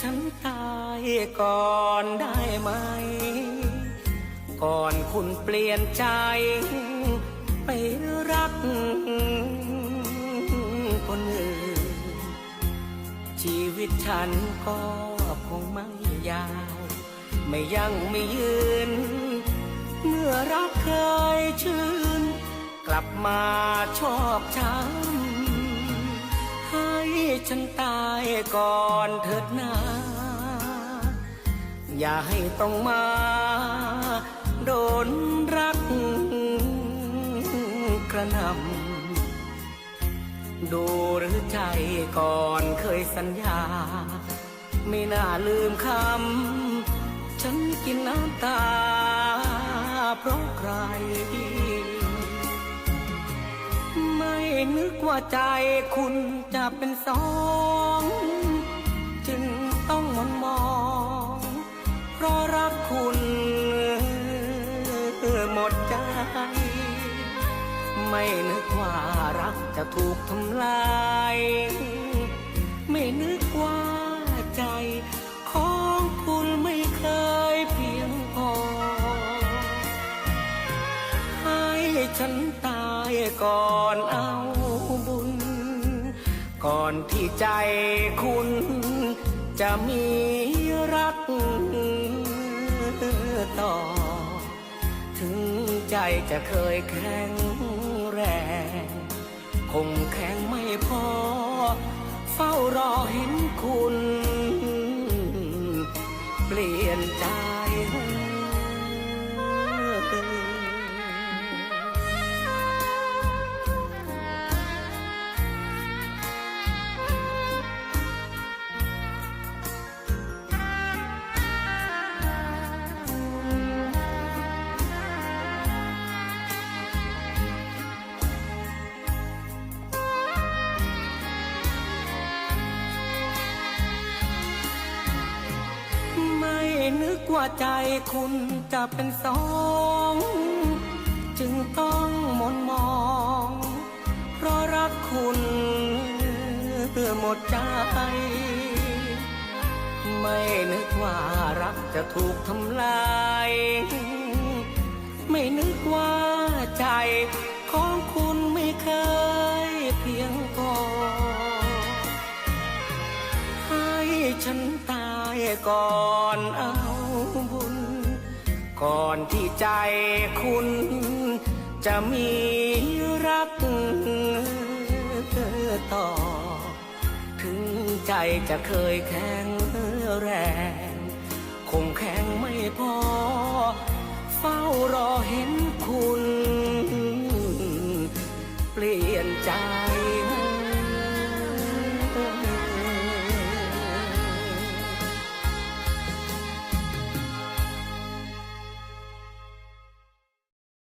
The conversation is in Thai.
ฉันตายก่อนได้ไหม ก่อนคุณเปลี่ยนใจ ไปรักคนอื่น ชีวิตฉันก็คงไม่ยาว ไม่ยั่งไม่ยืน เมื่อรักเคยชื่น กลับมาชอบช้ำให้ฉันตาย ก่อนเถิดนาอย่าให้ต้องมา โดนรักกระหนำดูหรือใจก่อนเคยสัญญา ไม่น่าลืมคำ ฉันกินน้ำตาเพราะใคร ไม่นึกว่าใจคุณจะเป็นสอง จึงต้องมนมอง เพราะรักคุณหมดใจ ไม่นึกว่ารักจะถูกทำลาย ไม่นึกว่าใจของคุณไม่เคยเพียงพอ ให้ฉันตาย ก่อนเอาบุญ ก่อนที่ใจคุณจะมีรักต่อ ถึงใจจะเคยแข็งแรง คงแข็งไม่พอ เฝ้ารอเห็นคุณ เปลี่ยนใจ ว่าใจคุณจะเป็นสอง จึงต้องมนมอง เพราะรักคุณเพื่อหมดใจ ไม่นึกว่ารักจะถูกทำลาย ไม่นึกว่าใจของคุณไม่เคยเพียงพอให้ฉันตายก่อนอา ก่อนที่ใจคุณ จะมีรักต่อ ถึงใจจะเคยแข็งแรง คงแข็งไม่พอ เฝ้ารอเห็นคุณ เปลี่ยนใจ